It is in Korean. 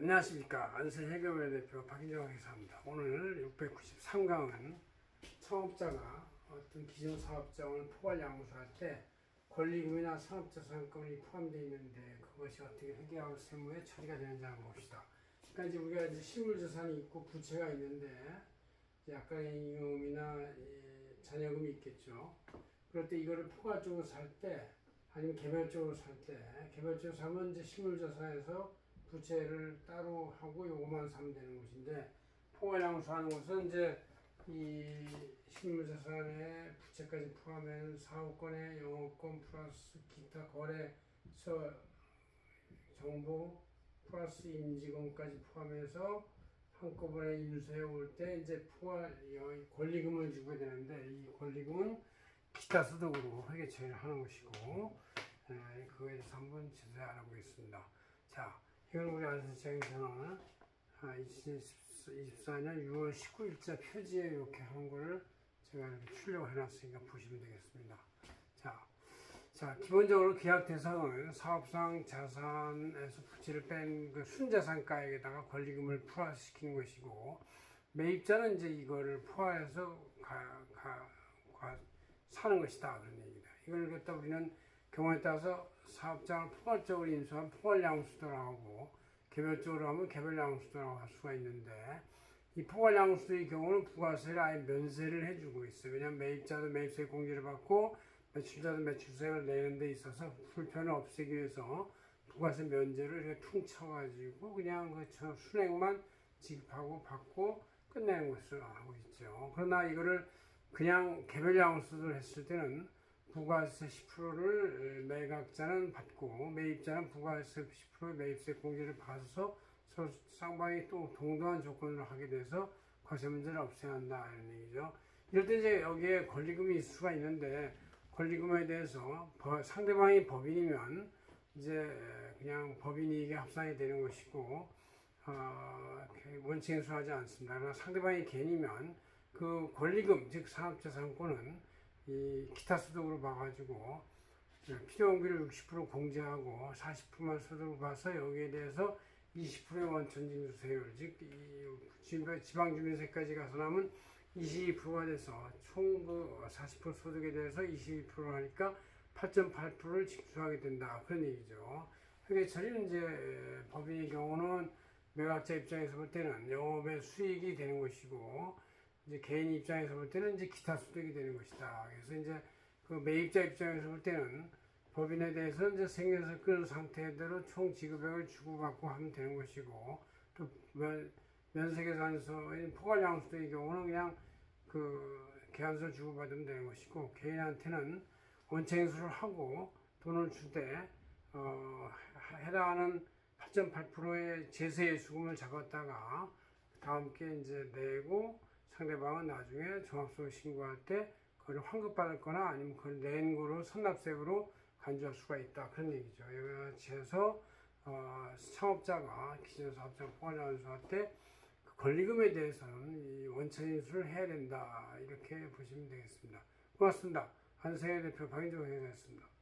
안녕하십니까 안세해결의 대표 박인정 회사입니다. 오늘 693강은 창업자가 어떤 기존 사업장을 포괄 양수할 때 권리금이나 산업자산금이 포함되어 있는데 그것이 어떻게 회계하고 세무에 처리가 되는지 한번 봅시다. 그러니까 이제 우리가 이제 실물자산이 있고 부채가 있는데 약간의 잉여금이나 이 잔여금이 있겠죠. 그럴 때 이거를 포괄적으로 살 때 아니면 개별적으로 살 때 개별적으로 사면 이제 실물자산에서 부채를 따로 하고 요거만 사면 되는 것인데 포괄양수 하는 것은 이제 이 실물자산에 부채까지 포함한 사업권의 영업권 플러스 기타 거래처 정보 플러스 임직원까지 포함해서 한꺼번에 인수해 올 때 이제 포괄 이 권리금을 주게 되는데 이 권리금은 기타 소득으로 회계 처리를 하는 것이고 에, 그거에 대해서 한번 자세히 알아보겠습니다. 자, 이건 우리 안선장에서는 2024년 6월 19일자 표지에 이렇게 한 거를 제가 이렇게 출력을 해놨으니까 보시면 되겠습니다. 자, 자 기본적으로 계약 대상은 사업상 자산에서 부채를 뺀 그 순자산가액에다가 권리금을 포함시키는 것이고 매입자는 이제 이거를 포함해서 가, 가, 가, 사는 것이다 그런 얘기다. 이걸 갖다 우리는 경우에 따라서 사업장을 포괄적으로 인수한 포괄양수도라고 개별적으로 하면 개별양수도라고 할 수가 있는데 이 포괄양수도의 경우는 부가세를 아예 면세를 해주고 있어요. 왜냐하면 매입자도 매입세 공제를 받고 매출자도 매출세를 내는 데 있어서 불편을 없애기 위해서 부가세 면제를 이렇게 퉁쳐가지고 그냥 그저 순액만 지급하고 받고 끝내는 것을 하고 있죠. 그러나 이거를 그냥 개별 양수를 했을 때는 부가세 10%를 매각자는 받고 매입자는 부가세 10% 매입세 공제를 받아서 서로 쌍방이 또 동등한 조건으로 하게 돼서 과세 문제를 없애야 한다 이런 얘기죠. 이럴 때 이제 여기에 권리금이 있을 수가 있는데 권리금에 대해서 법- 상대방이 법인이면 이제 그냥 법인 이익에 합산이 되는 것이고 어, 원칙 행수하지 않습니다. 그러나 상대방이 개인이면 그 권리금 즉 산업자산권은 이 기타 소득으로 봐가지고 필요원비를 60% 공제하고 40%만 소득을 봐서 여기에 대해서 20%의 원천징수 세율 즉이 지방주민세까지 가서 남은 22%가 돼서 총 그 40% 소득에 대해서 22% 하니까 8.8%를 징수하게 된다 그런 얘기죠. 그게 처리는 이제 법인의 경우는 매각자 입장에서 볼 때는 영업의 수익이 되는 것이고 이제 개인 입장에서 볼 때는 이제 기타 소득이 되는 것이다. 그래서 이제 그 매입자 입장에서 볼 때는 법인에 대해서 이제 생겨서 끄는 상태대로 총 지급액을 주고받고 하면 되는 것이고 또 면, 면세계산서인 포괄양수도의 경우는 그냥 그 계산서 주고받으면 되는 것이고 개인한테는 원체행수를 하고 돈을 줄때 어, 해당하는 8.8%의 제세의 수금을 잡았다가 다음 게 이제 내고 상대방은 나중에 종합소득 신고할 때 그걸 환급받았거나 아니면 그걸 낸 거로 선납세로 간주할 수가 있다 그런 얘기죠. 여기 같이 해서 어, 창업자가 기존 사업장 포괄연수할 때 그 권리금에 대해서는 이 원천 인수를 해야 된다 이렇게 보시면 되겠습니다. 고맙습니다. 한세의 대표 박인종 회장이었습니다.